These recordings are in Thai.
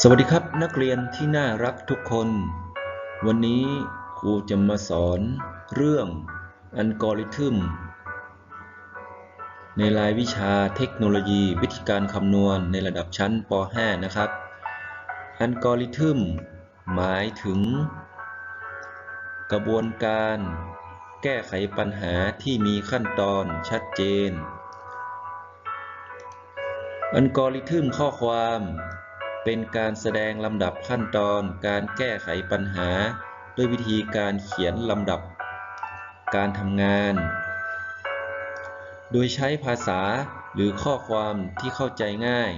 สวัสดีครับนักเรียนที่น่ารักทุกคน วันนี้ครูจะมาสอนเรื่องอัลกอริทึม ในรายวิชาเทคโนโลยีวิธีการคำนวณในระดับชั้นป .5 นะครับ อัลกอริทึม หมายถึง กระบวนการแก้ไขปัญหาที่มีขั้นตอนชัดเจน อัลกอริทึมข้อความ เป็นการแสดงลำดับขั้นตอนการแก้ไขปัญหา ด้วยวิธีการเขียนลำดับ การทำงาน โดยใช้ภาษาหรือข้อความที่เข้าใจง่าย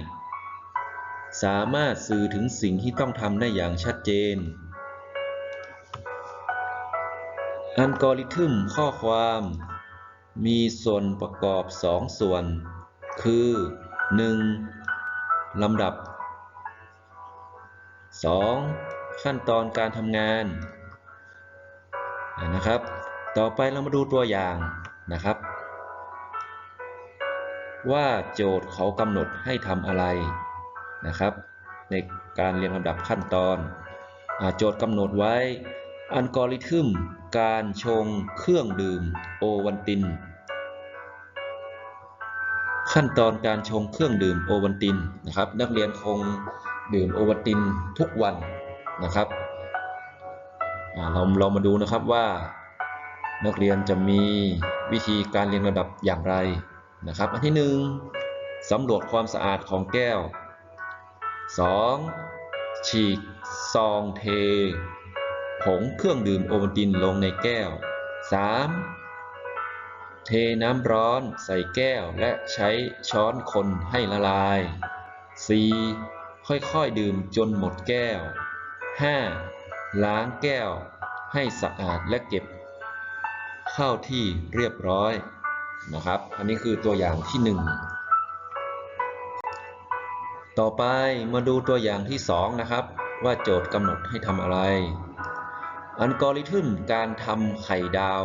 สามารถสื่อถึงสิ่งที่ต้องทำได้อย่างชัดเจน อัลกอริทึมข้อความ มีส่วนประกอบ 2 ส่วน คือ 1. ลำดับ 2. ขั้นตอนการทำงานนะครับ ต่อไปเรามาดูตัวอย่างนะครับ ว่าโจทย์เขากำหนดให้ทำอะไรนะครับ ในการเรียงลำดับขั้นตอนอโจทย์กำหนดไว้อัลกอริทึมการชงเครื่องดื่มโอวัลติน ขั้นตอนการชงเครื่องดื่มโอวัลตินนะครับ นักเรียนคง ดื่มโอวัลตินทุกวันนะครับเราเรามาดูนะครับว่านักเรียนจะมีวิธีการเรียงระดับอย่างไรนะครับ อันที่หนึ่งสำรวจความสะอาดของแก้ว 2. ฉีกซองเท ผงเครื่องดื่มโอวัลตินลงในแก้ว 3. เทน้ำร้อนใส่แก้วและใช้ช้อนคนให้ละลาย 4. ค่อยๆดื่มจนหมดแก้ว 5. ล้างแก้ว ให้สะอาดและเก็บ เข้าที่เรียบร้อยนะครับ อันนี้คือตัวอย่างที่ 1 ต่อไปมาดูตัวอย่างที่ 2 นะครับ ว่าโจทย์กำหนดให้ทำอะไร อัลกอริทึมการทำไข่ดาว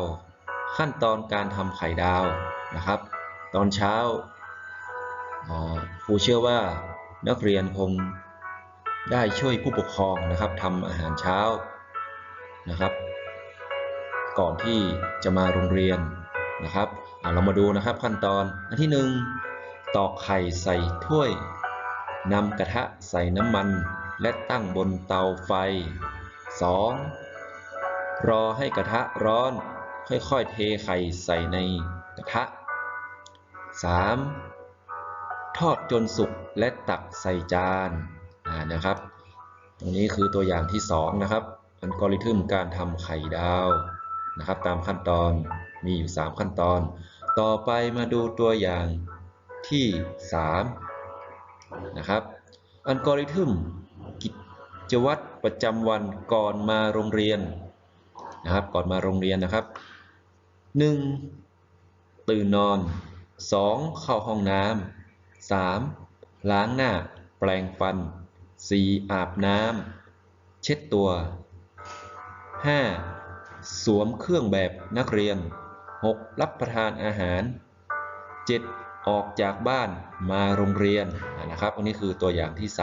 ขั้นตอนการทำไข่ดาวนะครับ ตอนเช้าอ่าครูเชื่อว่า นักเรียนคงได้ช่วยผู้ปกครองนะครับทำอาหารเช้านะครับ ก่อนที่จะมาโรงเรียนนะครับเรามาดูนะครับขั้นตอนอันที่หนึ่งตอกไข่ใส่ถ้วยนำกระทะใส่น้ำมันและตั้งบนเตาไฟ 2. รอให้กระทะร้อน ค่อยๆเทไข่ใส่ในกระทะ 3. ทอดจนสุกและตักใส่จานานะครับ ตรงนี้คือตัวอย่างที่ 2 นะครับอัลกอริทึมการทำไข่ดาวนะครับ ตามขั้นตอนมีอยู่ 3 ขั้นตอน ต่อไปมาดูตัวอย่างที่ 3 นะครับอัลกอริทึมกิจวัตรประจำวันก่อนมาโรงเรียนนะครับ ก่อนมาโรงเรียนนะครับ 1. ตื่นนอน 2. เข้าห้องน้ำ 3. ล้างหน้า แปรงฟัน 4. อาบน้ำ เช็ดตัว 5. สวมเครื่องแบบนักเรียน 6. รับประทานอาหาร 7. ออกจากบ้านมาโรงเรียนนะครับอันนี้คือตัวอย่างที่ 3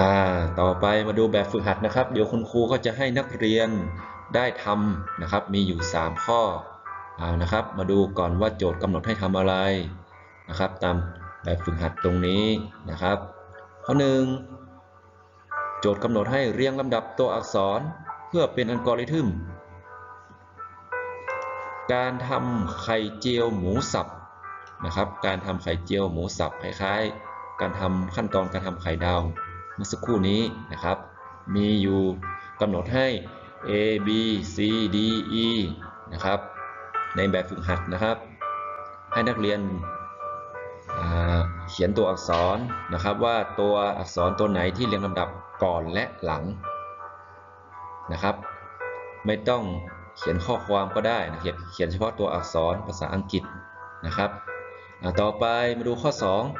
อ่า ต่อไปมาดูแบบฝึกหัดนะครับ เดี๋ยวคุณครูก็จะให้นักเรียนได้ทำนะครับ มีอยู่ 3 ข้อ เอานะครับ มาดูก่อนว่าโจทย์กำหนดให้ทำอะไรนะครับ ตามแบบฝึกหัดตรงนี้นะครับ ข้อ1โจทย์กำหนดให้เรียงลำดับตัวอักษรเพื่อเป็นอัลกอริทึม การทำไข่เจียวหมูสับนะครับ การทำไข่เจียวหมูสับคล้ายๆ การทำขั้นตอนการทำไข่ดาวเมื่อสักครู่นี้นะครับ มีอยู่กำหนดให้ A B C D E นะครับ ในแบบฝึกหัดนะครับ ให้นักเรียนเขียนตัวอักษรนะครับ ว่าตัวอักษรตัวไหนที่เรียงลำดับก่อนและหลังนะครับ ไม่ต้องเขียนข้อความก็ได้นะเขียนเฉพาะตัวอักษรภาษาอังกฤษนะครับต่อไปมาดูข้อ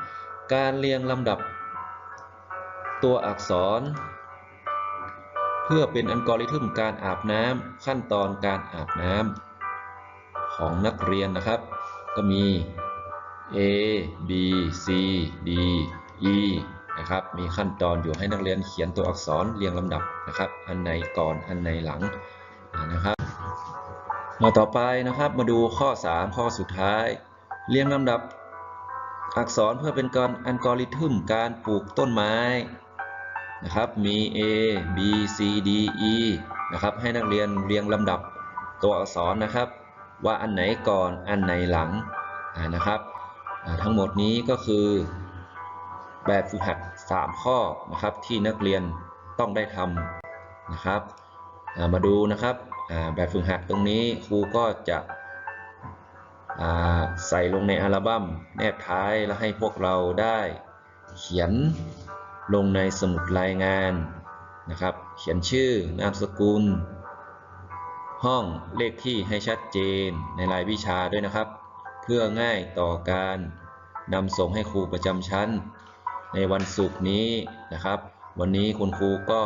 2 การเรียงลำดับตัวอักษร เพื่อเป็นอัลกอริทึมการอาบน้ำขั้นตอนการอาบน้ำ ของนักเรียนนะครับ ก็มี A B C D E นะครับ มีขั้นตอนอยู่ให้นักเรียนเขียนตัวอักษรเรียงลำดับนะครับ อันไหนก่อนอันไหนหลังนะครับ มาต่อไปนะครับมาดูข้อ 3 ข้อสุดท้าย เรียงลำดับอักษรเพื่อเป็นการอัลกอริทึมการปลูกต้นไม้นะครับ มี A B C D E นะครับ ให้นักเรียนเรียงลำดับตัวอักษรนะครับ ว่าอันไหนก่อนอันไหนหลังนะครับ ทั้งหมดนี้ก็คือแบบฝึกหัด 3 ข้อนะครับที่นักเรียนต้องได้ทำนะครับ มาดูนะครับแบบฝึกหัดตรงนี้ครูก็จะใส่ลงในอัลบั้มแนบท้ายแล้วให้พวกเราได้เขียนลงในสมุดรายงานนะครับ เขียนชื่อนามสกุล ห้องเลขที่ให้ชัดเจนในรายวิชาด้วยนะครับ เพื่อง่ายต่อการนำส่งให้ครูประจำชั้น ในวันศุกร์นี้นะครับ วันนี้คุณครูก็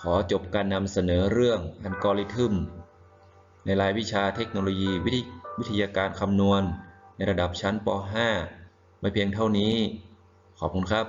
ขอจบการนำเสนอเรื่องอัลกอริทึมในรายวิชาเทคโนโลยีวิทยวิทยาการคำนวณ ในระดับชั้นป .5 ไม่เพียงเท่านี้ ขอบคุณครับ